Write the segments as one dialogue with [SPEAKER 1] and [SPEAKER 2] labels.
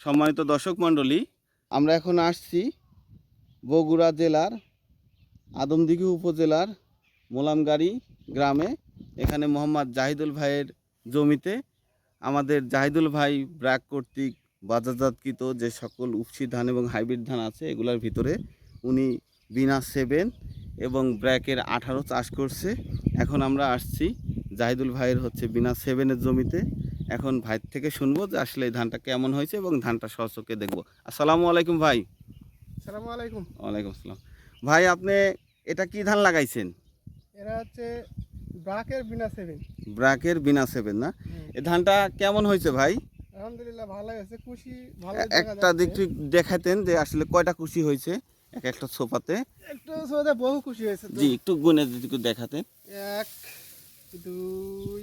[SPEAKER 1] সম্মানিত দর্শক মণ্ডলী, আমরা এখন আসছি বগুড়া জেলার আদমদিঘি উপজেলার মোলামগাড়ি গ্রামে। এখানে মোহাম্মদ জাহিদুল ভাইয়ের জমিতে আমাদের জাহিদুল ভাই ব্র্যাক কর্তৃক বাজারজাতকৃত যে সকল উপসি ধান এবং হাইব্রিড ধান আছে, এগুলোর ভিতরে উনি বিনা সেভেন এবং ব্র্যাকের আঠারো চাষ করছে। এখন আমরা আসছি জাহিদুল ভাইয়ের হচ্ছে বিনা সেভেনের জমিতে। এখন ভাই থেকে শুনব যে আসলে এই ধানটা কেমন হয়েছে এবং ধানটা সচকে দেখব। আসসালামু আলাইকুম ভাই।
[SPEAKER 2] সালামু আলাইকুম।
[SPEAKER 1] ওয়ালাইকুম আসসালাম। ভাই আপনি এটা কি ধান লাগাইছেন?
[SPEAKER 2] এরা হচ্ছে ব্রাকের বিনা সেভিং
[SPEAKER 1] ব্রাকের বিনা সেভেন না? এই ধানটা কেমন হয়েছে ভাই?
[SPEAKER 2] আলহামদুলিল্লাহ ভালো হয়েছে খুশি ভালো
[SPEAKER 1] একটা দিক দেখাতেন যে আসলে কয়টা খুশি হয়েছে এক একটা সোফাতে।
[SPEAKER 2] একটু সোজা বহু খুশি হয়েছে
[SPEAKER 1] জি একটু গুনে যদি একটু দেখাতেন।
[SPEAKER 2] এক দুই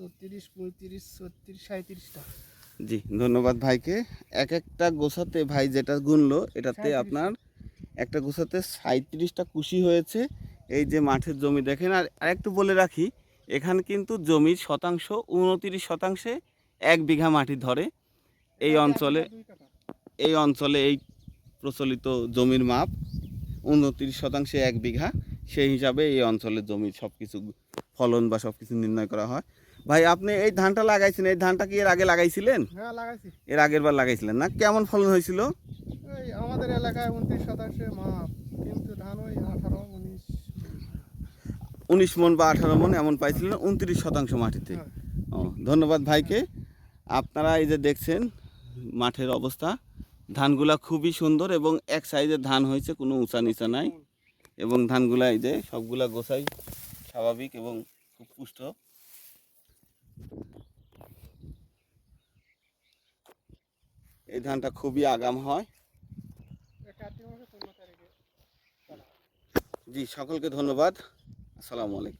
[SPEAKER 2] চৌত্রিশ পঁয়ত্রিশ ছত্রিশ সাঁত্রিশটা
[SPEAKER 1] জি ধন্যবাদ ভাইকে। এক একটা গোছাতে ভাই যেটা গুনলো এটাতে আপনার একটা গোছাতে সাঁত্রিশটা কুশি হয়েছে। এই যে মাঠের জমি দেখেন আর আরেকটু বলে রাখি এখানে কিন্তু জমির শতাংশ উনতিরিশ শতাংশে এক বিঘা মাটি ধরে। এই অঞ্চলে এই অঞ্চলে এই প্রচলিত জমির মাপ উনত্রিশ শতাংশে এক বিঘা। সেই হিসাবে এই অঞ্চলের জমির সব কিছু ফলন বা সব কিছু নির্ণয় করা হয়। ভাই আপনি এই ধানটা লাগাইছেন এই ধানটা কি এর আগে লাগাইছিলেন?
[SPEAKER 2] হ্যাঁ লাগাইছি।
[SPEAKER 1] এর আগের বার লাগাইছিলেন না? কেমন ফলন হয়েছিল?
[SPEAKER 2] আমাদের এলাকায় উনত্রিশ শতাংশে মাপ কিন্তু ধান ওই আঠারো উনিশ।
[SPEAKER 1] উনিশ মন বা আঠারো মন এমন পাইছিলেন উনত্রিশ শতাংশ মাটিতে।
[SPEAKER 2] হ্যাঁ।
[SPEAKER 1] ও ধন্যবাদ ভাইকে। আপনারা এই যে দেখছেন মাঠের অবস্থা ধানগুলা খুবই সুন্দর এবং এক সাইজের ধান হয়েছে কোনো উঁচা নিচা নাই। এবং ধানগুলা এই যে সবগুলা গোছাই স্বাভাবিক এবং খুব পুষ্ট। এই ধানটা খুবই আগাম হয়। জি সকলকে ধন্যবাদ। আসসালামু আলাইকুম।